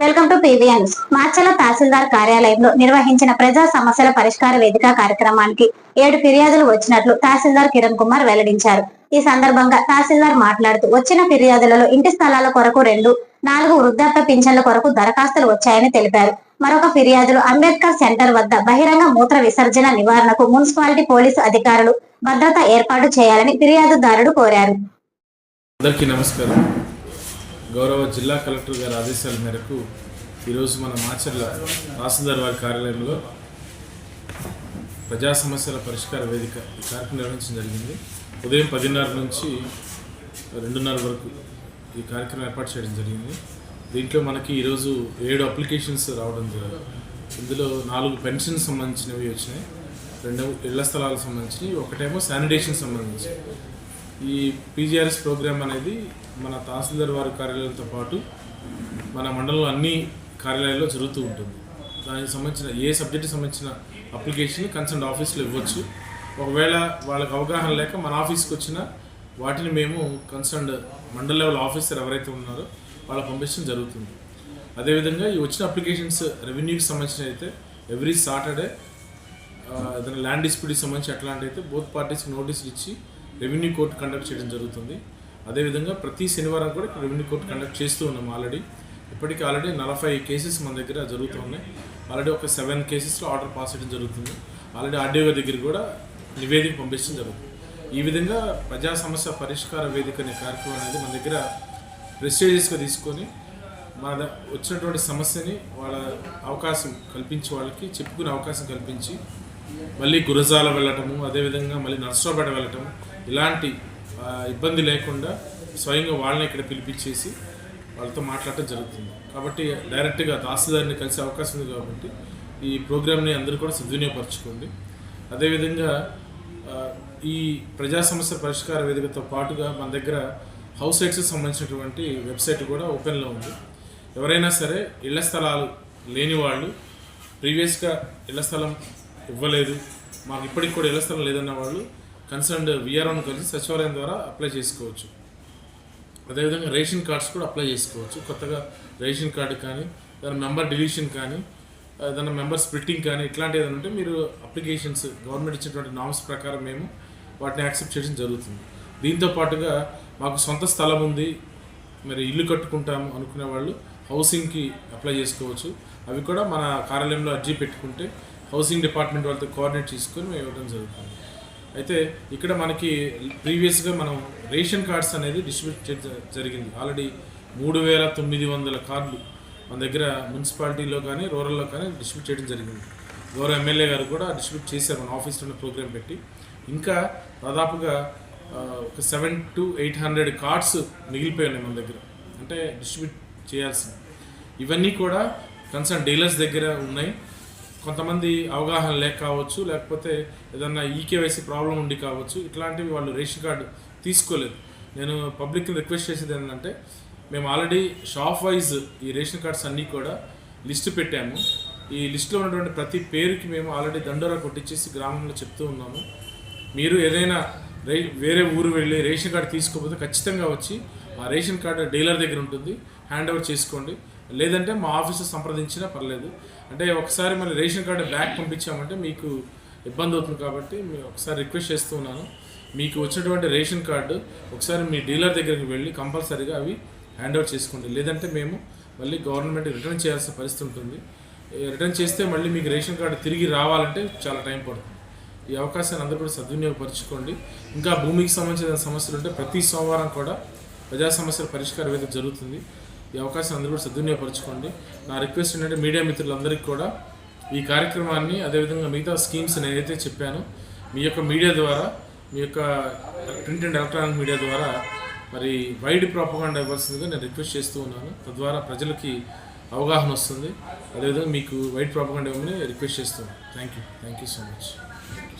Welcome to PVN news. Macherla తహసీల్దార్ కార్యాలయంలో నిర్వహించిన ప్రజా సమస్యల పరిష్కార వేదిక కార్యక్రమానికి ఏడు ఫిర్యాదులు వచ్చినట్లు తహసీల్దార్ కిరణ్ కుమార్ వెల్లడించారు. ఈ సందర్భంగా తహసీల్దార్ మాట్లాడుతూ వచ్చిన ఫిర్యాదులలో ఇంటి స్థలాల కొరకు రెండు నాలుగు వృద్ధాప్య పింఛన్ల కొరకు దరఖాస్తులు వచ్చాయని తెలిపారు. మరొక ఫిర్యాదులు అంబేద్కర్ సెంటర్ వద్ద బహిరంగ మూత్ర విసర్జన నివారణకు మున్సిపాలిటీ పోలీసు అధికారులు భద్రత ఏర్పాటు చేయాలని ఫిర్యాదుదారుడు కోరారు. అందరికీ నమస్కారం. గౌరవ జిల్లా కలెక్టర్ గారి ఆదేశాల మేరకు ఈరోజు మన మాచర్ల తహసీల్దార్ వారి కార్యాలయంలో ప్రజా సమస్యల పరిష్కార వేదిక ఈ కార్యక్రమం నిర్వహించడం జరిగింది. ఉదయం పదిన్నర నుంచి రెండున్నర వరకు ఈ కార్యక్రమం ఏర్పాటు చేయడం జరిగింది. దీంట్లో మనకి ఈరోజు ఏడు అప్లికేషన్స్ రావడం జరిగింది. ఇందులో నాలుగు పెన్షన్ సంబంధించినవి వచ్చినాయి. రెండు ఇళ్ళ స్థలాలకు సంబంధించి ఒకటేమో శానిటేషన్ సంబంధించి. ఈ పీజీఆర్ఎస్ ప్రోగ్రామ్ అనేది మన తహసీల్దార్ వారి కార్యాలయంతో పాటు మన మండలంలో అన్ని కార్యాలయాల్లో జరుగుతూ ఉంటుంది. దానికి సంబంధించిన ఏ సబ్జెక్టుకి సంబంధించిన అప్లికేషన్ కన్సర్న్ ఆఫీస్లో ఇవ్వచ్చు. ఒకవేళ వాళ్ళకి అవగాహన లేక మన ఆఫీస్కి వచ్చిన వాటిని మేము కన్సర్న్డ్ మండల్ లెవెల్ ఆఫీసర్ ఎవరైతే ఉన్నారో వాళ్ళకి పంపించడం జరుగుతుంది. అదేవిధంగా ఈ వచ్చిన అప్లికేషన్స్ రెవెన్యూకి సంబంధించిన అయితే ఎవ్రీ సాటర్డే ఏదైనా ల్యాండ్ డిస్ప్యూట్కి సంబంధించి అట్లాంటి అయితే బోత్ పార్టీస్కి నోటీసులు ఇచ్చి రెవెన్యూ కోర్టు కండక్ట్ చేయడం జరుగుతుంది. అదేవిధంగా ప్రతి శనివారం కూడా రెవెన్యూ కోర్టు కండక్ట్ చేస్తూ ఉన్నాం ఆల్రెడీ. ఇప్పటికీ ఆల్రెడీ నలభై కేసెస్ మన దగ్గర జరుగుతూ ఉన్నాయి. ఆల్రెడీ ఒక సెవెన్ కేసెస్లో ఆర్డర్ పాస్ చేయడం జరుగుతుంది. ఆల్రెడీ ఆర్డీఓ దగ్గర కూడా నివేదిక పంపించడం జరుగుతుంది. ఈ విధంగా ప్రజా సమస్య పరిష్కార వేదిక అనే కార్యక్రమం అనేది మన దగ్గర ప్రెస్టేజియస్గా తీసుకొని మన వచ్చినటువంటి సమస్యని వాళ్ళ అవకాశం కల్పించి వాళ్ళకి చెప్పుకునే అవకాశం కల్పించి మళ్ళీ గురజాల వెళ్ళటము అదేవిధంగా మళ్ళీ నర్సరాపేట వెళ్ళటము ఇలాంటి ఇబ్బంది లేకుండా స్వయంగా వాళ్ళని ఇక్కడ పిలిపించేసి వాళ్ళతో మాట్లాడటం జరుగుతుంది. కాబట్టి డైరెక్ట్గా తహసీల్దార్ని కలిసే అవకాశం ఉంది కాబట్టి ఈ ప్రోగ్రామ్ని అందరూ కూడా సద్వినియోగపరచుకోండి. అదేవిధంగా ఈ ప్రజా సమస్య పరిష్కార వేదికతో పాటుగా మన దగ్గర హౌస్ సైట్స్కి సంబంధించినటువంటి వెబ్సైట్ కూడా ఓపెన్లో ఉంది. ఎవరైనా సరే ఇళ్ళ స్థలాలు లేని వాళ్ళు ప్రీవియస్గా ఇళ్ళ స్థలం ఇవ్వలేదు. మాకు ఇప్పటికి కూడా ఇళ్ళ స్థలం లేదన్న వాళ్ళు కన్సర్న్డ్ విఆర్ఓను కలిసి సచివాలయం ద్వారా అప్లై చేసుకోవచ్చు. అదేవిధంగా రేషన్ కార్డ్స్ కూడా అప్లై చేసుకోవచ్చు. కొత్తగా రేషన్ కార్డు కానీ దాని మెంబర్ డిలీషన్ కానీ ఏదైనా మెంబర్ స్ప్లిట్టింగ్ కానీ ఇట్లాంటి ఏదైనా ఉంటే మీరు అప్లికేషన్స్ గవర్నమెంట్ ఇచ్చినటువంటి నామ్స్ ప్రకారం మేము వాటిని యాక్సెప్ట్ చేయడం జరుగుతుంది. దీంతో పాటుగా మాకు సొంత స్థలం ఉంది. మరి ఇల్లు కట్టుకుంటాము అనుకునే వాళ్ళు హౌసింగ్కి అప్లై చేసుకోవచ్చు. అవి కూడా మన కార్యాలయంలో అర్జీ పెట్టుకుంటే హౌసింగ్ డిపార్ట్మెంట్ వాళ్ళతో కోఆర్డినేట్ చేసుకొని మేము ఇవ్వడం జరుగుతుంది. అయితే ఇక్కడ మనకి ప్రీవియస్గా మనం రేషన్ కార్డ్స్ అనేది డిస్ట్రిబ్యూట్ చేయడం జరిగింది. ఆల్రెడీ మూడు వేల తొమ్మిది వందల కార్డులు మన దగ్గర మున్సిపాలిటీలో కానీ రూరల్లో కానీ డిస్ట్రిబ్యూట్ చేయడం జరిగింది. గౌరవ ఎమ్మెల్యే గారు కూడా డిస్ట్రిబ్యూట్ చేశారు మన ఆఫీస్లోనే ప్రోగ్రామ్ పెట్టి. ఇంకా దాదాపుగా ఒక seven to eight hundred cards మిగిలిపోయి ఉన్నాయి మన దగ్గర. అంటే డిస్ట్రిబ్యూట్ చేయాల్సింది. ఇవన్నీ కూడా కన్సర్న్ డీలర్స్ దగ్గర ఉన్నాయి. కొంతమంది అవగాహన లేక కావచ్చు లేకపోతే ఏదన్నా ఈకేవైసీ ప్రాబ్లం ఉండి కావచ్చు ఇట్లాంటివి వాళ్ళు రేషన్ కార్డు తీసుకోలేదు. నేను పబ్లిక్ని రిక్వెస్ట్ చేసేది ఏంటంటే మేము ఆల్రెడీ షాప్ వైజ్ ఈ రేషన్ కార్డ్స్ అన్నీ కూడా లిస్టు పెట్టాము. ఈ లిస్టులో ఉన్నటువంటి ప్రతి పేరుకి మేము ఆల్రెడీ దండోరా కొట్టించేసి గ్రామంలో చెప్తూ ఉన్నాము. మీరు ఏదైనా రే వేరే ఊరు వెళ్ళి రేషన్ కార్డు తీసుకోకపోతే ఖచ్చితంగా వచ్చి ఆ రేషన్ కార్డు డీలర్ దగ్గర ఉంటుంది. హ్యాండ్ ఓవర్ చేసుకోండి. లేదంటే మా ఆఫీసు సంప్రదించినా పర్లేదు. అంటే ఒకసారి మళ్ళీ రేషన్ కార్డు బ్యాక్ పంపించామంటే మీకు ఇబ్బంది అవుతుంది కాబట్టి మేము ఒకసారి రిక్వెస్ట్ చేస్తున్నాను మీకు వచ్చినటువంటి రేషన్ కార్డు ఒకసారి మీ డీలర్ దగ్గరికి వెళ్ళి కంపల్సరీగా అవి హ్యాండ్ ఓవర్ చేసుకోండి. లేదంటే మేము మళ్ళీ గవర్నమెంట్ రిటర్న్ చేయాల్సిన పరిస్థితి ఉంటుంది. రిటర్న్ చేస్తే మళ్ళీ మీకు రేషన్ కార్డు తిరిగి రావాలంటే చాలా టైం పడుతుంది. ఈ అవకాశాన్ని అందరూ కూడా సద్వినియోగపరచుకోండి. ఇంకా భూమికి సంబంధించిన సమస్యలు ఉంటే ప్రతి సోమవారం కూడా ప్రజా సమస్యల పరిష్కార వేదిక జరుగుతుంది. ఈ అవకాశం అందరూ కూడా సద్వినియోగపరచుకోండి. నా రిక్వెస్ట్ ఏంటంటే మీడియా మిత్రులందరికీ కూడా ఈ కార్యక్రమాన్ని అదేవిధంగా మిగతా స్కీమ్స్ నేనైతే చెప్పాను మీ యొక్క మీడియా ద్వారా మీ యొక్క ప్రింట్ అండ్ ఎలక్ట్రానిక్ మీడియా ద్వారా మరి వైడ్ ప్రాపగాండా ఇవ్వాల్సిందిగా నేను రిక్వెస్ట్ చేస్తూ ఉన్నాను. తద్వారా ప్రజలకి అవగాహన వస్తుంది. అదేవిధంగా మీకు వైడ్ ప్రాపగాండా ఇవ్వమని రిక్వెస్ట్ చేస్తున్నాను. Thank you thank you so much.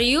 మరియు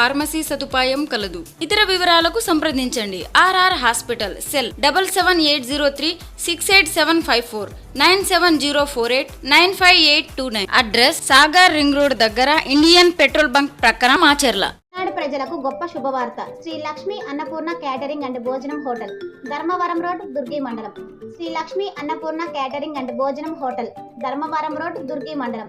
ఫార్మసీ సదుపాయం కలదు. ఇతర వివరాలకు సంప్రదించండి. RR hospital cell double seven eight zero three six eight seven five four nine seven zero four eight nine five eight two nine. Address Sagar ring road దగ్గర Indian petrol bunk ప్రక్కన మాచర్ల ప్రజలకు గొప్ప శుభవార్త. శ్రీ లక్ష్మి అన్నపూర్ణ క్యాటరింగ్ అండ్ భోజనం hotel Dharmavaram road Durgi మండలం. Shri Lakshmi Annapurna catering and భోజనం hotel Dharmavaram road Durgi మండలం.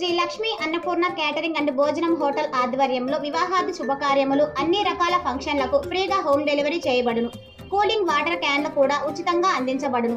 Shri Lakshmi Annapurna catering and భోజనం హోటల్ ఆధ్వర్యంలో వివాహాది శుభకార్యములు అన్ని రకాల ఫంక్షన్లకు ఫ్రీగా హోమ్ డెలివరీ చేయబడును. కూలింగ్ వాటర్ క్యాన్లు కూడా ఉచితంగా అందించబడును.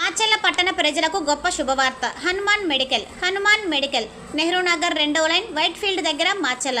Macherla పట్టణ ప్రజలకు గొప్ప శుభవార్త. హనుమాన్ మెడికల్ హనుమాన్ మెడికల్ నెహ్రూ నగర్ రెండవ లైన్ వైట్ ఫీల్డ్ దగ్గర మాచెల్ల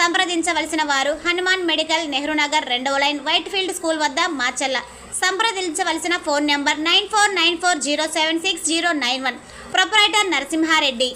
సంప్రదించవలసిన వారు హనుమాన్ మెడికల్ నెహ్రూ నగర్ రెండవ లైన్ వైట్ ఫీల్డ్ స్కూల్ వద్ద మాచల్ల సంప్రదించవలసిన phone number nine four nine four zero seven six zero nine one. Proprietor Narasimhareddy.